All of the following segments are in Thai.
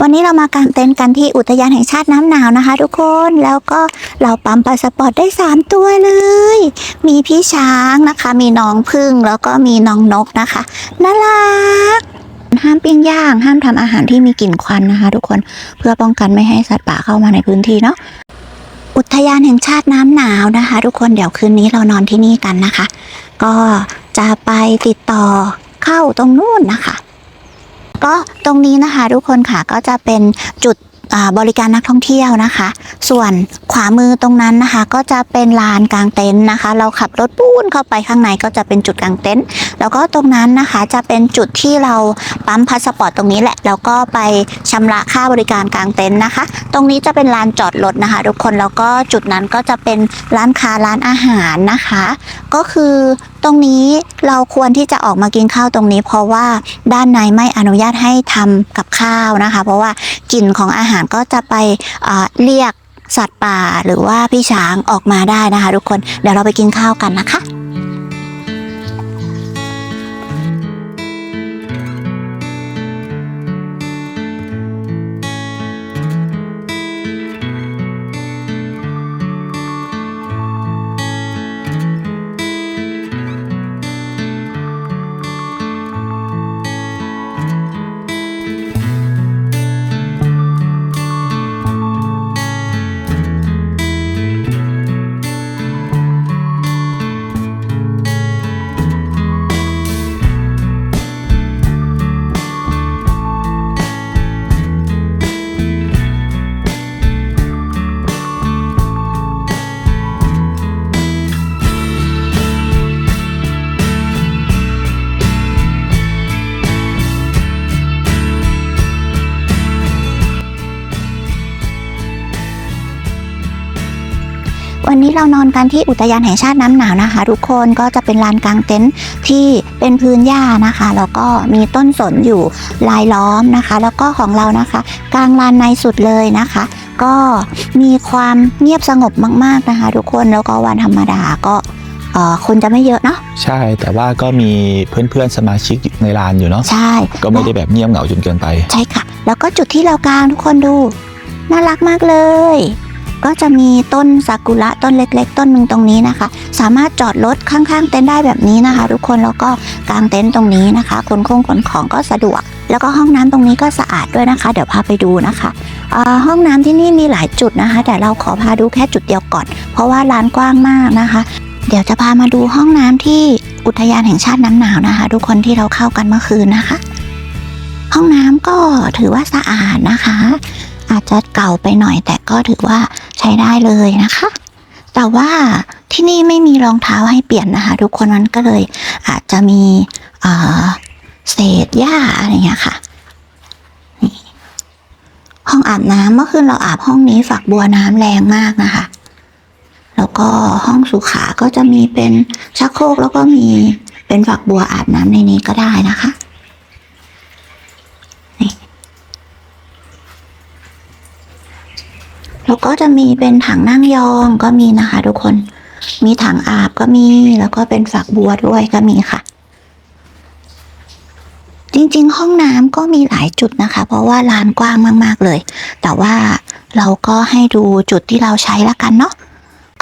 วันนี้เรามากางเต็นท์กันที่อุทยานแห่งชาติน้ำหนาวนะคะ ทุกคนแล้วก็เราปั๊มพาสปอร์ตได้ 3 ตัวเลย มีพี่ช้างนะคะ มีน้องพึ่งแล้วก็มีน้องนกนะคะน่ารักห้ามปิ้งย่าง ห้ามทำอาหารที่มีกลิ่นควันนะคะ ทุกคนเพื่อป้องกันไม่ให้สัตว์ป่าเข้ามาในพื้นที่เนาะอุทยานแห่งชาติน้ำหนาวนะคะ ทุกคนเดี๋ยวคืนนี้เรานอนที่นี่กันนะคะ ก็จะไปติดต่อเข้าตรงนู้นนะคะ ก็ตรงนี้นะคะทุกคนค่ะก็จะเป็นจุดบริการนักท่องเที่ยวนะคะ ส่วนขวามือตรงนั้นนะคะ ก็จะเป็นลานกลางเต็นท์นะคะ เราขับรถปูนเข้าไปข้างในก็จะเป็นจุดกลางเต็นท์แล้วก็ตรงนั้นนะคะจะเป็นจุดที่เราปั๊มพาสปอร์ตตรงนี้แหละแล้วก็ไปชำระค่าบริการกลางเต็นท์นะคะ ตรงนี้จะเป็นลานจอดรถนะคะ ทุกคนแล้วก็จุดนั้นก็จะเป็นร้านค้าร้านอาหารนะคะ ก็คือ ตรงนี้เราควรที่จะออกมากินข้าวตรงนี้ เพราะว่าด้านในไม่อนุญาตให้ทำกับข้าวนะคะ เพราะว่ากลิ่นของอาหารก็จะไปเอ่อเรียกสัตว์ป่าหรือว่าพี่ช้างออกมาได้นะคะ ทุกคนเดี๋ยวเราไปกินข้าวกันนะคะ วันนี้เรานอนกันที่อุทยานแห่งชาติน้ำหนาวนะคะ ทุกคนก็จะเป็นลานกลางเต็นท์ที่เป็นพื้นหญ้านะคะแล้วก็มีต้นสนอยู่ลายล้อมนะคะ แล้วก็ของเรานะคะ กลางลานในสุดเลยนะคะ ก็มีความเงียบสงบมาก ๆนะคะ ทุกคนแล้วก็วันธรรมดาก็เอ่อคนจะไม่เยอะเนาะใช่แต่ว่าก็มีเพื่อนๆสมาชิกในร้านอยู่เนาะใช่ ก็ไม่ได้แบบเงียบเหงาจนเกินไป ใช่ค่ะ แล้วก็จุดที่เรากางทุกคนดู น่ารักมากเลย ก็จะมีต้นซากุระต้นเล็ก ๆ ต้นหนึ่งตรงนี้นะคะ สามารถจอดรถข้างๆ เต็นท์ได้แบบนี้นะคะ ทุกคนแล้วก็กางเต็นท์ตรงนี้นะคะขนคงขนของก็สะดวก แล้วก็ห้องน้ำตรงนี้ก็สะอาดด้วยนะคะ เดี๋ยวพาไปดูนะคะห้องน้ำที่นี่มีหลายจุดนะคะ แต่เราขอพาดูแค่จุดเดียวก่อน เพราะว่าร้านกว้างมากนะคะ เดี๋ยวจะพามาดูห้องน้ำที่อุทยานแห่งชาติน้ำหนาวนะคะ ทุกคนที่เราเข้ากันเมื่อคืนนะคะ ห้องน้ำก็ถือว่าสะอาดนะคะ อาจจะเก่าไปหน่อยแต่ก็ถือว่า ช้ได้เลยนะคะ แต่ว่าที่นี่ไม่มีรองเท้าให้เปลี่ยนนะคะ ทุกคนมันก็เลยอาจจะมีเศษหญ้าอะไรอย่างเงี้ยค่ะห้องอาบน้ำเมื่อคืนเราอาบห้องนี้ฝักบัวน้ำแรงมากนะคะ แล้วก็ห้องสุขาก็จะมีเป็นชักโครกแล้วก็มีเป็นฝักบัวอาบน้ำในนี้ก็ได้นะคะ แล้วก็จะมีเป็นถังนั่งยองก็มีนะคะ ทุกคน มีถังอาบก็มี แล้วก็เป็นฝักบัวด้วยก็มีค่ะ จริงๆ ห้องน้ำก็มีหลายจุดนะคะ เพราะว่าลานกว้างมากๆเลย แต่ว่าเราก็ให้ดูจุดที่เราใช้ละกันเนาะ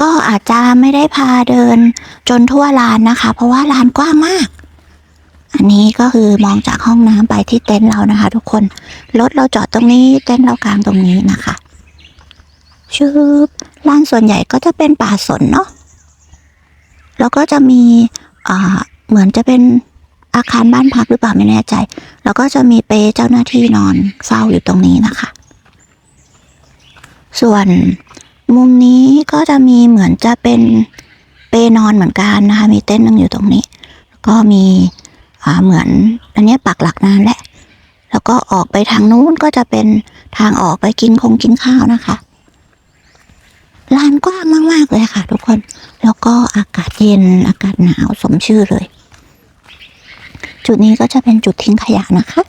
ก็อาจจะไม่ได้พาเดินจนทั่วลานนะคะ เพราะว่าลานกว้างมาก อันนี้ก็คือมองจากห้องน้ำไปที่เต็นท์เรานะคะ ทุกคน รถเราจอดตรงนี้ เต็นท์เรากลางตรงนี้นะคะ ชืบลานส่วนใหญ่ก็จะเป็นป่าสนเนาะแล้วก็จะมีอ่าเหมือนจะเป็นอาคารบ้านพักหรือเปล่าไม่แน่ใจ แล้วก็จะมีเปเจ้าหน้าที่นอนเฝ้าอยู่ตรงนี้นะคะ ส่วนมุมนี้ก็จะมีเหมือนจะเป็นเปนอนเหมือนกันนะคะ มีเต็นท์นึงอยู่ตรงนี้ก็มีเหมือนอันนี้ปักหลักนานแหละ แล้วก็ออกไปทางนู้นก็จะเป็นทางออกไปกินคงกินข้าวนะคะ ลานกว้างมากๆเลยค่ะทุกคน แล้วก็อากาศเย็นอากาศหนาวสมชื่อเลย จุดนี้ก็จะเป็นจุดทิ้งขยะนะคะ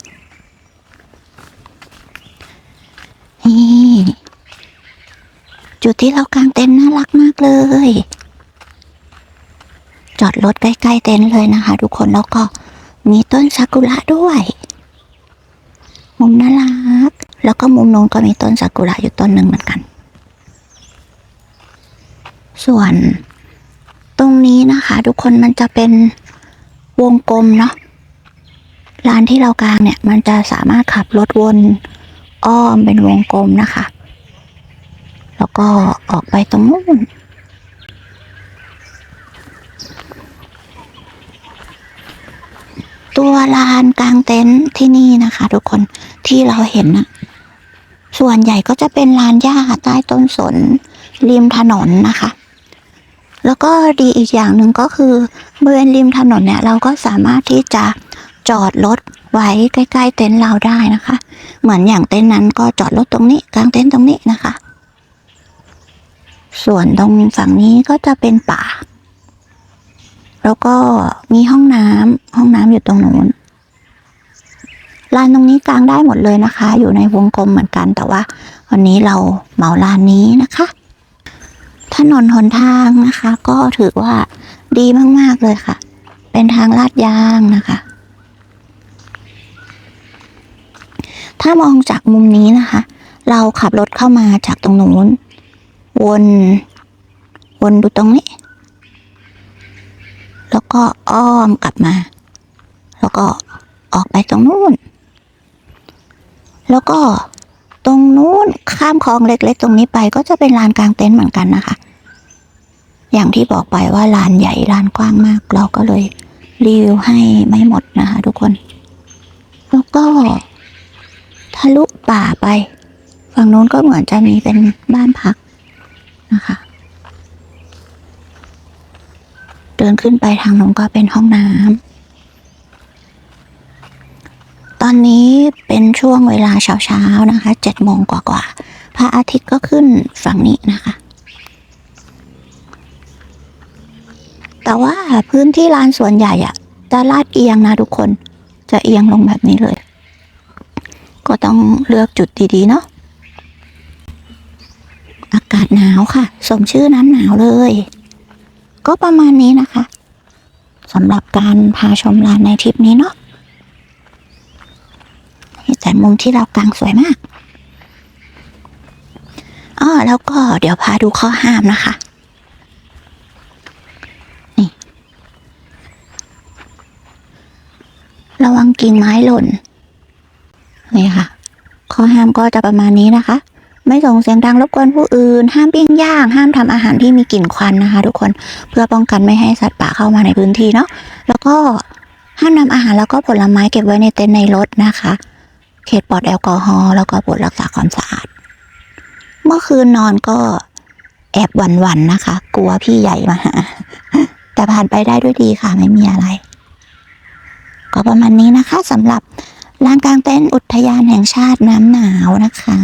นี่จุดที่เรากางเต็นท์น่ารักมากเลย จอดรถใกล้ๆเต็นท์เลยนะคะ ทุกคนแล้วก็มีต้นซากุระด้วย มุมน่ารัก แล้วก็มุมโน้นก็มีต้นซากุระอยู่ต้นหนึ่งเหมือนกัน ส่วนตรงนี้นะคะ ทุกคนมันจะเป็นวงกลมเนาะลานที่เรากางเนี่ย มันจะสามารถขับรถวนอ้อมเป็นวงกลมนะคะ แล้วก็ออกไปตรงนู้นตัวลานกลางเต็นท์ที่นี่นะคะ ทุกคนที่เราเห็นนะส่วนใหญ่ก็จะเป็นลานหญ้าใต้ต้นสนริมถนนนะคะ แล้วก็ดีอีกอย่างหนึ่งก็คือบริเวณริมถนนเนี่ยเราก็สามารถที่จะจอดรถไว้ใกล้ๆเต็นท์เราได้นะคะ เหมือนอย่างเต็นท์นั้นก็จอดรถตรงนี้กลางเต็นท์ตรงนี้นะคะ ส่วนตรงฝั่งนี้ก็จะเป็นป่า แล้วก็มีห้องน้ำห้องน้ำอยู่ตรงนู้นลานตรงนี้กลางได้หมดเลยนะคะ อยู่ในวงกลมเหมือนกันแต่ว่า วันนี้เราเหมาลานนี้นะคะ ถนนหนทางนะคะ ก็ถือว่าดีมาก ๆ เลยค่ะ เป็นทางลาดยางนะคะ ถ้ามองจากมุมนี้นะคะ เราขับรถเข้ามาจากตรงนู้น วน วนดูตรงนี้ แล้วก็อ้อมกลับมา แล้วก็ออกไปตรงนู้น แล้วก็ ตรงนู้นข้ามคลองเล็ก ๆ ตรงนี้ไปก็จะเป็นลานกลางเต็นท์เหมือนกันนะคะ อย่างที่บอกไปว่าลานใหญ่ลานกว้างมาก เราก็เลยรีวิวให้ไม่หมดนะคะทุกคน แล้วก็ทะลุป่าไป ฝั่งนู้นก็เหมือนจะมีเป็นบ้านพักนะคะ เดินขึ้นไปทางนู้นก็เป็นห้องน้ำ ตอนนี้เป็นช่วงเวลาเช้าๆนะคะเจ็ดโมงกว่าๆพระอาทิตย์ก็ขึ้นฝั่งนี้นะคะ แต่ว่าพื้นที่ลานส่วนใหญ่อะจะลาดเอียงนะทุกคน จะเอียงลงแบบนี้เลย ก็ต้องเลือกจุดดีๆเนาะอากาศหนาวค่ะ สมชื่อน้ำหนาวเลย ก็ประมาณนี้นะคะสำหรับการพาชมลานในทริปนี้เนาะ มุมที่เรากางสวยมากอ๋อแล้วก็เดี๋ยวพาดูข้อห้ามนะคะ นี่ ระวังกิ่งไม้หล่น นี่ค่ะ ข้อห้ามก็จะประมาณนี้นะคะ ไม่ส่งเสียงดังรบกวนผู้อื่น ห้ามปิ้งย่าง ห้ามทำอาหารที่มีกลิ่นควันนะคะ ทุกคน เพื่อป้องกันไม่ให้สัตว์ป่าเข้ามาในพื้นที่เนาะ แล้วก็ห้ามนำอาหารแล้วก็ผลไม้เก็บไว้ในเต็นท์ในรถนะคะ เขตปลอดแอลกอฮอล์แล้วก็บทรักษาความสะอาด เมื่อคืนนอนก็แอบหวั่นๆนะคะ กลัวพี่ใหญ่มาหา แต่ผ่านไปได้ด้วยดีค่ะไม่มีอะไร ก็ประมาณนี้นะคะสำหรับลานกลางเต็นท์อุทยานแห่งชาติน้ำหนาวนะคะ